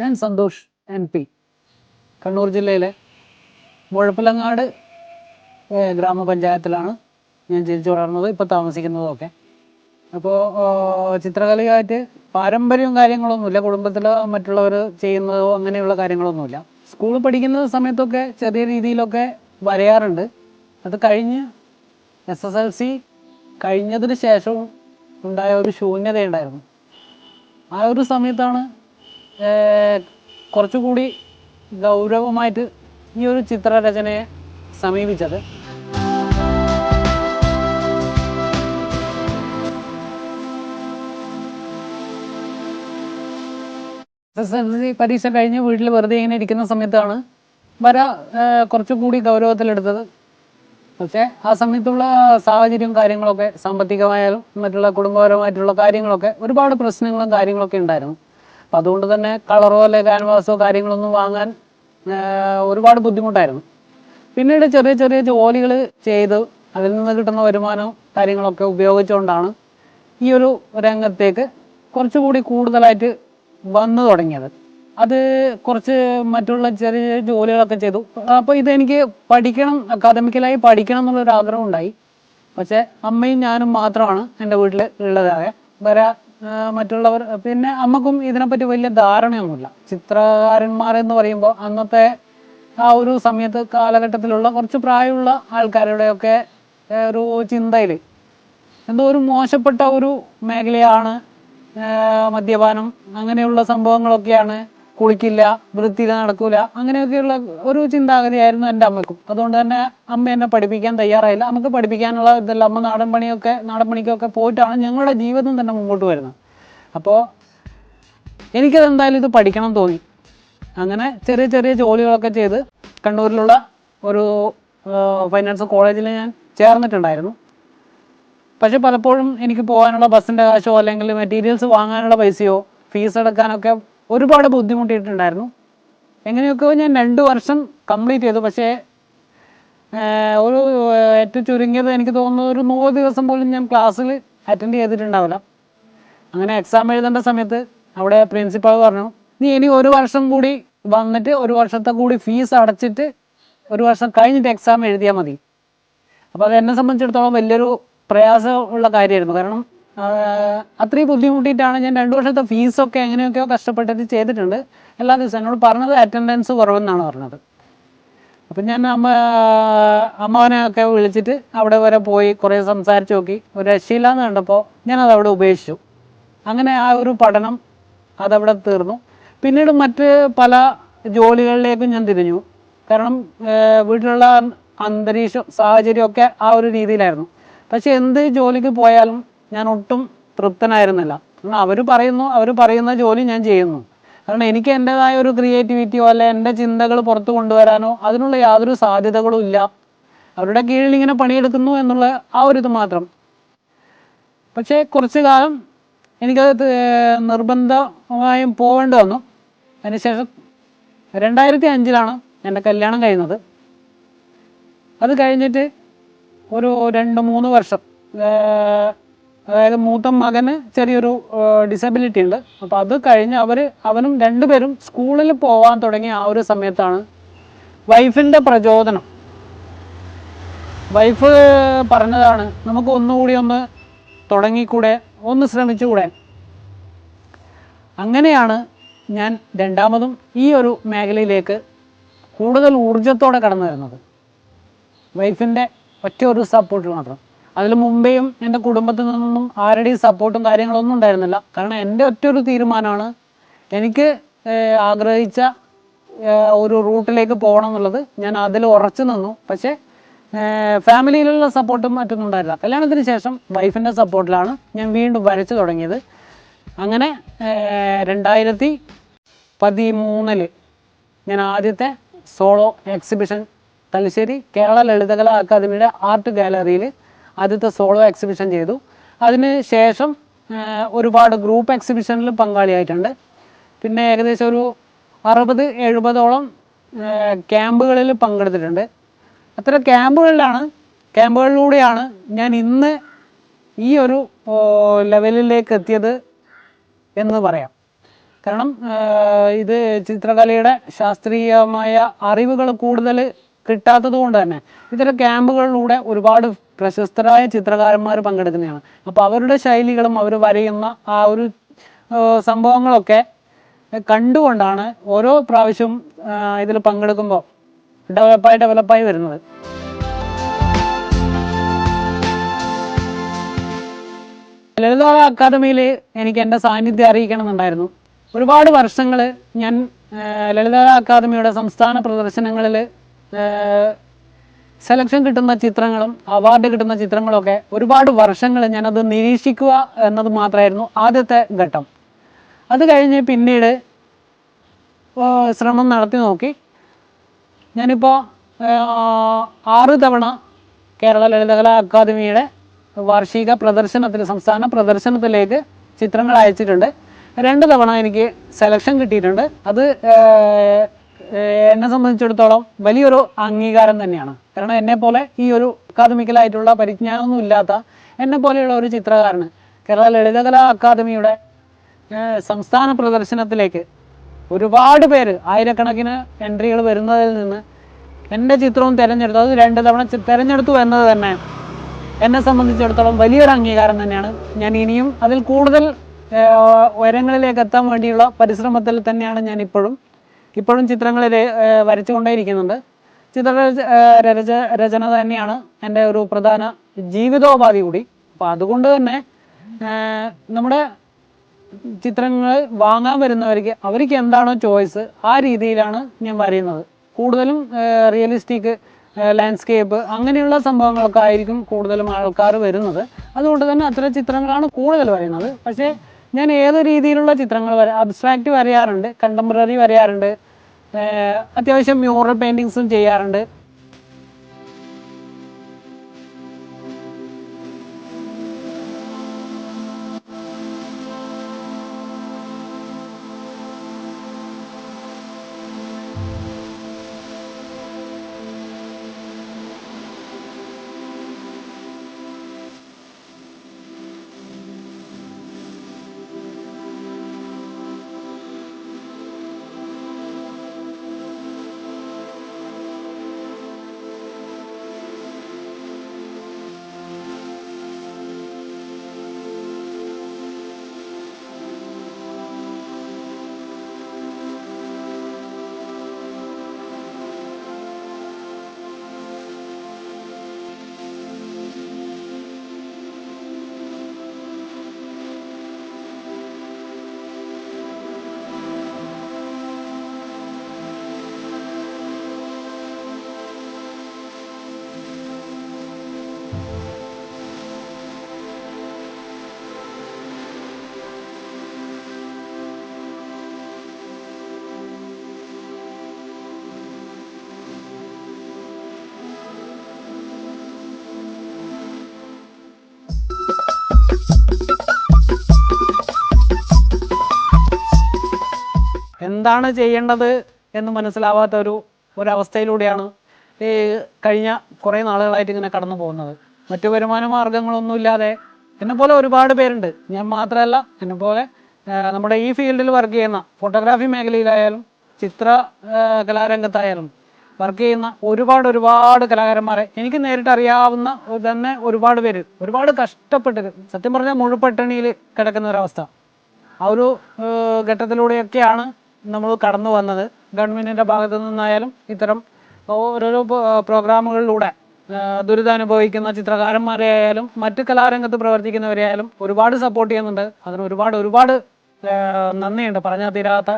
ഞാൻ Santhosh N P Kannur ജില്ലയിലെ മുഴപ്പിലങ്ങാട് ഗ്രാമപഞ്ചായത്തിലാണ് ഞാൻ ജനിച്ചു വളർന്നത് ഇപ്പോൾ താമസിക്കുന്നതൊക്കെ അപ്പോൾ ചിത്രകലയായിട്ട് പാരമ്പര്യവും കാര്യങ്ങളൊന്നുമില്ല. കുടുംബത്തിൽ മറ്റുള്ളവർ ചെയ്യുന്നതോ അങ്ങനെയുള്ള കാര്യങ്ങളൊന്നുമില്ല. സ്കൂളിൽ പഠിക്കുന്ന സമയത്തൊക്കെ ചെറിയ രീതിയിലൊക്കെ വരയാറുണ്ട്. അത് കഴിഞ്ഞ് എസ് എസ് എൽ സി കഴിഞ്ഞതിന് ശേഷവും ഉണ്ടായ ഒരു ശൂന്യതയുണ്ടായിരുന്നു. ആ ഒരു സമയത്താണ് കുറച്ചുകൂടി ഗൗരവമായിട്ട് ഈ ഒരു ചിത്രരചനയെ സമീപിച്ചത്. പരീക്ഷ കഴിഞ്ഞ് വീട്ടിൽ വെറുതെ ഇങ്ങനെ ഇരിക്കുന്ന സമയത്താണ് വര കുറച്ചുകൂടി ഗൗരവത്തിലെടുത്തത്. പക്ഷേ ആ സമയത്തുള്ള സാഹചര്യവും കാര്യങ്ങളൊക്കെ സാമ്പത്തികമായാലും മറ്റുള്ള കുടുംബപരമായിട്ടുള്ള കാര്യങ്ങളൊക്കെ ഒരുപാട് പ്രശ്നങ്ങളും കാര്യങ്ങളൊക്കെ ഉണ്ടായിരുന്നു. അപ്പം അതുകൊണ്ട് തന്നെ കളറോ അല്ലെ ക്യാൻവാസോ കാര്യങ്ങളൊന്നും വാങ്ങാൻ ഒരുപാട് ബുദ്ധിമുട്ടായിരുന്നു. പിന്നീട് ചെറിയ ചെറിയ ജോലികൾ ചെയ്ത് അതിൽ നിന്ന് കിട്ടുന്ന വരുമാനവും കാര്യങ്ങളൊക്കെ ഉപയോഗിച്ചുകൊണ്ടാണ് ഈ ഒരു രംഗത്തേക്ക് കുറച്ചുകൂടി കൂടുതലായിട്ട് വന്നു തുടങ്ങിയത്. അത് കുറച്ച് മറ്റുള്ള ചെറിയ ജോലികളൊക്കെ ചെയ്തു. അപ്പോൾ ഇതെനിക്ക് പഠിക്കണം അക്കാദമിക്കലായി പഠിക്കണം എന്നുള്ളൊരു ആഗ്രഹം ഉണ്ടായി. പക്ഷേ അമ്മയും ഞാനും മാത്രമാണ് എന്റെ വീട്ടിൽ ഉള്ളതായ വേറെ മറ്റുള്ളവർ പിന്നെ അമ്മക്കും ഇതിനെപ്പറ്റി വലിയ ധാരണയൊന്നുമില്ല. ചിത്രകാരന്മാരെന്ന് പറയുമ്പോൾ അന്നത്തെ ആ ഒരു സമയത്ത് കാലഘട്ടത്തിലുള്ള കുറച്ച് പ്രായമുള്ള ആൾക്കാരുടെയൊക്കെ ഒരു ചിന്തയിൽ എന്തോ ഒരു മോശപ്പെട്ട ഒരു മേഖലയാണ് മദ്യപാനം അങ്ങനെയുള്ള സംഭവങ്ങളൊക്കെയാണ് കുളിക്കില്ല വൃത്തിയിൽ നടക്കൂല അങ്ങനെയൊക്കെയുള്ള ഒരു ചിന്താഗതിയായിരുന്നു എന്റെ അമ്മയ്ക്കും. അതുകൊണ്ട് തന്നെ അമ്മ എന്നെ പഠിപ്പിക്കാൻ തയ്യാറായില്ല. നമുക്ക് പഠിപ്പിക്കാനുള്ള ഇതെല്ലാം അമ്മ നാടൻ പണിയൊക്കെ നാടൻ പണിക്കൊക്കെ പോയിട്ടാണ് ഞങ്ങളുടെ ജീവിതം തന്നെ മുമ്പോട്ട് വരുന്നത്. അപ്പോൾ എനിക്കത് എന്തായാലും ഇത് പഠിക്കണം തോന്നി. അങ്ങനെ ചെറിയ ചെറിയ ജോലികളൊക്കെ ചെയ്ത് കണ്ണൂരിലുള്ള ഒരു ഫൈനാൻസ് കോളേജിൽ ഞാൻ ചേർന്നിട്ടുണ്ടായിരുന്നു. പക്ഷെ പലപ്പോഴും എനിക്ക് പോകാനുള്ള ബസ്സിന്റെ കാശോ അല്ലെങ്കിൽ മെറ്റീരിയൽസ് വാങ്ങാനുള്ള പൈസയോ ഫീസ് അടക്കാനൊക്കെ ഒരുപാട് ബുദ്ധിമുട്ടിയിട്ടുണ്ടായിരുന്നു. എങ്ങനെയൊക്കെയോ ഞാൻ രണ്ട് വർഷം കംപ്ലീറ്റ് ചെയ്തു. പക്ഷേ ഒരു ഏറ്റവും ചുരുങ്ങിയത് എനിക്ക് തോന്നുന്നത് ഒരു നൂറ് ദിവസം പോലും ഞാൻ ക്ലാസ്സിൽ അറ്റൻഡ് ചെയ്തിട്ടുണ്ടാവില്ല. അങ്ങനെ എക്സാം എഴുതേണ്ട സമയത്ത് അവിടെ പ്രിൻസിപ്പാൾ പറഞ്ഞു നീ ഇനി ഒരു വർഷം കൂടി വന്നിട്ട് ഒരു വർഷത്തെ കൂടി ഫീസ് അടച്ചിട്ട് ഒരു വർഷം കഴിഞ്ഞിട്ട് എക്സാം എഴുതിയാൽ മതി. അപ്പോൾ അത് എന്നെ സംബന്ധിച്ചിടത്തോളം വലിയൊരു പ്രയാസമുള്ള കാര്യമായിരുന്നു. കാരണം അത്രയും ബുദ്ധിമുട്ടിയിട്ടാണ് ഞാൻ രണ്ട് വർഷത്തെ ഫീസൊക്കെ എങ്ങനെയൊക്കെയോ കഷ്ടപ്പെട്ടിട്ട് ചെയ്തിട്ടുണ്ട്. എല്ലാ ദിവസവും എന്നോട് പറഞ്ഞത് അറ്റൻഡൻസ് കുറവെന്നാണ് പറഞ്ഞത്. അപ്പം ഞാൻ അമ്മ അമ്മാവനെ ഒക്കെ വിളിച്ചിട്ട് അവിടെ വരെ പോയി കുറേ സംസാരിച്ച് നോക്കി. ഒരു രക്ഷയില്ലാന്ന് കണ്ടപ്പോൾ ഞാനത് അവിടെ ഉപേക്ഷിച്ചു. അങ്ങനെ ആ ഒരു പഠനം അതവിടെ തീർന്നു. പിന്നീട് മറ്റ് പല ജോലികളിലേക്കും ഞാൻ തിരിഞ്ഞു. കാരണം വീട്ടിലുള്ള അന്തരീക്ഷം സാഹചര്യമൊക്കെ ആ ഒരു രീതിയിലായിരുന്നു. പക്ഷെ എന്ത് ജോലിക്ക് പോയാലും ഞാൻ ഒട്ടും തൃപ്തനായിരുന്നില്ല. അവർ പറയുന്നു അവർ പറയുന്ന ജോലി ഞാൻ ചെയ്യുന്നു. കാരണം എനിക്ക് എന്റെതായ ഒരു ക്രിയേറ്റിവിറ്റിയോ അല്ലെ എന്റെ ചിന്തകൾ പുറത്തു കൊണ്ടുവരാനോ അതിനുള്ള യാതൊരു സാധ്യതകളും ഇല്ല. അവരുടെ കീഴിൽ ഇങ്ങനെ പണിയെടുക്കുന്നു എന്നുള്ള ആ ഒരു ഇത് മാത്രം. പക്ഷേ കുറച്ചു കാലം എനിക്കത് നിർബന്ധമായും പോകേണ്ടി വന്നു. അതിനുശേഷം രണ്ടായിരത്തി അഞ്ചിലാണ് എന്റെ കല്യാണം കഴിഞ്ഞത്. അത് കഴിഞ്ഞിട്ട് ഒരു രണ്ട് മൂന്ന് വർഷം അതായത് മൂത്ത മകന് ചെറിയൊരു ഡിസബിലിറ്റി ഉണ്ട്. അപ്പോൾ അത് കഴിഞ്ഞ് അവർ അവനും രണ്ടുപേരും സ്കൂളിൽ പോകാൻ തുടങ്ങിയ ആ ഒരു സമയത്താണ് വൈഫിന്റെ പ്രചോദനം. വൈഫ് പറഞ്ഞതാണ് നമുക്ക് ഒന്നുകൂടി ഒന്ന് തുടങ്ങിക്കൂടെ? ഒന്ന് ശ്രമിച്ചുകൂടെ? അങ്ങനെയാണ് ഞാൻ രണ്ടാമതും ഈ ഒരു മേഖലയിലേക്ക് കൂടുതൽ ഊർജത്തോടെ കടന്നു വരുന്നത്. വൈഫിന്റെ ഒറ്റ ഒരു സപ്പോർട്ട് മാത്രം. അതിൽ മുമ്പേയും എന്റെ കുടുംബത്തിൽ നിന്നൊന്നും ആരുടെയും സപ്പോർട്ടും കാര്യങ്ങളൊന്നും ഉണ്ടായിരുന്നില്ല. കാരണം എന്റെ ഒറ്റ ഒരു തീരുമാനമാണ് എനിക്ക് ആഗ്രഹിച്ച ഒരു റൂട്ടിലേക്ക് പോകണം എന്നുള്ളത്. ഞാൻ അതിൽ ഉറച്ചു നിന്നു. പക്ഷേ ഫാമിലിയിലുള്ള സപ്പോർട്ടും മറ്റൊന്നും ഉണ്ടായിരുന്നില്ല. കല്യാണത്തിന് ശേഷം വൈഫിന്റെ സപ്പോർട്ടിലാണ് ഞാൻ വീണ്ടും വരച്ചു തുടങ്ങിയത്. അങ്ങനെ രണ്ടായിരത്തി പതിമൂന്നിൽ ഞാൻ ആദ്യത്തെ സോളോ എക്സിബിഷൻ തലശ്ശേരി കേരള ലളിതകലാ അക്കാദമിയുടെ ആർട്ട് ഗാലറിയിൽ ആദ്യത്തെ സോളോ എക്സിബിഷൻ ചെയ്തു. അതിന് ശേഷം ഒരുപാട് ഗ്രൂപ്പ് എക്സിബിഷനിൽ പങ്കാളിയായിട്ടുണ്ട്. പിന്നെ ഏകദേശം ഒരു അറുപത് എഴുപതോളം ക്യാമ്പുകളിൽ പങ്കെടുത്തിട്ടുണ്ട്. അത്ര ക്യാമ്പുകളിലാണ്. ക്യാമ്പുകളിലൂടെയാണ് ഞാൻ ഇന്ന് ഈ ഒരു ലെവലിലേക്ക് എത്തിയത് എന്ന് പറയാം. കാരണം ഇത് ചിത്രകലയുടെ ശാസ്ത്രീയമായ അറിവുകൾ കൂടുതൽ കിട്ടാത്തത് കൊണ്ട് തന്നെ ഇത്തരം ക്യാമ്പുകളിലൂടെ ഒരുപാട് പ്രശസ്തരായ ചിത്രകാരന്മാർ പങ്കെടുക്കുന്നതാണ്. അപ്പോൾ അവരുടെ ശൈലികളും അവർ വരയുന്ന ആ ഒരു സംഭവങ്ങളൊക്കെ കണ്ടുകൊണ്ടാണ് ഓരോ പ്രാവശ്യവും ഇതിൽ പങ്കെടുക്കുമ്പോൾ ഡെവലപ്പായി ഡെവലപ്പായി വരുന്നത്. ലളിത അക്കാദമിയിൽ എനിക്ക് എന്റെ സാന്നിധ്യം അറിയിക്കണമെന്നുണ്ടായിരുന്നു. ഒരുപാട് വർഷങ്ങൾ ഞാൻ ആ, ലളിത അക്കാദമിയുടെ സംസ്ഥാന പ്രദർശനങ്ങളിൽ സെലക്ഷൻ കിട്ടുന്ന ചിത്രങ്ങളും അവാർഡ് കിട്ടുന്ന ചിത്രങ്ങളൊക്കെ ഒരുപാട് വർഷങ്ങൾ ഞാനത് നിരീക്ഷിക്കുക എന്നത് മാത്രമായിരുന്നു ആദ്യത്തെ ഘട്ടം. അത് കഴിഞ്ഞ് പിന്നീട് ശ്രമം നടത്തി നോക്കി. ഞാനിപ്പോൾ ആറ് തവണ കേരള ലളിതകലാ അക്കാദമിയുടെ വാർഷിക പ്രദർശനത്തിൽ സംസ്ഥാന പ്രദർശനത്തിലേക്ക് ചിത്രങ്ങൾ അയച്ചിട്ടുണ്ട്. രണ്ട് തവണ എനിക്ക് സെലക്ഷൻ കിട്ടിയിട്ടുണ്ട്. അത് എന്നെ സംബന്ധിച്ചിടത്തോളം വലിയൊരു അംഗീകാരം തന്നെയാണ്. കാരണം എന്നെ പോലെ ഈ ഒരു അക്കാദമിക്കലായിട്ടുള്ള പരിജ്ഞാനമൊന്നും ഇല്ലാത്ത എന്നെ പോലെയുള്ള ഒരു ചിത്രകാരന് കേരള ലളിതകലാ അക്കാദമിയുടെ സംസ്ഥാന പ്രദർശനത്തിലേക്ക് ഒരുപാട് പേര് ആയിരക്കണക്കിന് എൻട്രികൾ വരുന്നതിൽ നിന്ന് എന്റെ ചിത്രവും തിരഞ്ഞെടുത്തു. അത് രണ്ട് തവണ തിരഞ്ഞെടുത്തു എന്നത് തന്നെ എന്നെ സംബന്ധിച്ചിടത്തോളം വലിയൊരു അംഗീകാരം തന്നെയാണ്. ഞാൻ ഇനിയും അതിൽ കൂടുതൽ ഉയരങ്ങളിലേക്ക് എത്താൻ വേണ്ടിയുള്ള പരിശ്രമത്തിൽ തന്നെയാണ് ഞാൻ ഇപ്പോഴും. ഇപ്പോഴും ചിത്രങ്ങൾ വരച്ചുകൊണ്ടേയിരിക്കുന്നുണ്ട് ചിത്ര രച- രചന തന്നെയാണ് എന്റെ ഒരു പ്രധാന ജീവിതോപാധി കൂടി. അപ്പോൾ അതുകൊണ്ട് തന്നെ നമ്മുടെ ചിത്രങ്ങൾ വാങ്ങാൻ വരുന്നവർക്ക് അവർക്ക് എന്താണോ ചോയ്സ് ആ രീതിയിലാണ് ഞാൻ വരയുന്നത്. കൂടുതലും റിയലിസ്റ്റിക് ലാൻഡ്സ്കേപ്പ് അങ്ങനെയുള്ള സംഭവങ്ങളൊക്കെ ആയിരിക്കും കൂടുതലും ആൾക്കാർ വരുന്നത്. അതുകൊണ്ട് തന്നെ അത്തരം ചിത്രങ്ങളാണ് കൂടുതൽ വരയുന്നത്. പക്ഷേ ഞാൻ ഏത് രീതിയിലുള്ള ചിത്രങ്ങൾ വര അബ്സ്ട്രാക്റ്റ് വരയാറുണ്ട് കണ്ടംപററി വരയാറുണ്ട് അത്യാവശ്യം മ്യൂറൽ പെയിന്റിങ്സും ചെയ്യാറുണ്ട്. എന്താണ് ചെയ്യേണ്ടത് എന്ന് മനസ്സിലാവാത്ത ഒരു ഒരവസ്ഥയിലൂടെയാണ് ഈ കഴിഞ്ഞ കുറേ നാളുകളായിട്ട് ഇങ്ങനെ കടന്നു പോകുന്നത്. മറ്റു വരുമാന മാർഗങ്ങളൊന്നും ഇല്ലാതെ എന്നെ പോലെ ഒരുപാട് പേരുണ്ട്. ഞാൻ മാത്രമല്ല എന്നെ പോലെ നമ്മുടെ ഈ ഫീൽഡിൽ വർക്ക് ചെയ്യുന്ന ഫോട്ടോഗ്രാഫി മേഖലയിലായാലും ചിത്ര കലാരംഗത്തായാലും വർക്ക് ചെയ്യുന്ന ഒരുപാട് ഒരുപാട് കലാകാരന്മാരെ എനിക്ക് നേരിട്ട് അറിയാവുന്ന തന്നെ ഒരുപാട് പേര് ഒരുപാട് കഷ്ടപ്പെട്ട് സത്യം പറഞ്ഞാൽ മുഴുപട്ടിണിയിൽ കിടക്കുന്ന ഒരവസ്ഥ. ആ ഒരു ഘട്ടത്തിലൂടെയൊക്കെയാണ് നമ്മൾ കടന്നു വന്നത്. ഗവൺമെന്റിന്റെ ഭാഗത്തു നിന്നായാലും ഇത്തരം ഓരോരോ പ്രോഗ്രാമുകളിലൂടെ ദുരിതാനുഭവിക്കുന്ന ചിത്രകാരന്മാരെ ആയാലും മറ്റ് കലാരംഗത്ത് പ്രവർത്തിക്കുന്നവരെ ആയാലും ഒരുപാട് സപ്പോർട്ട് ചെയ്യുന്നുണ്ട്. അതിന് ഒരുപാട് ഒരുപാട് നന്ദിയുണ്ട്. പറഞ്ഞാൽ തീരാത്ത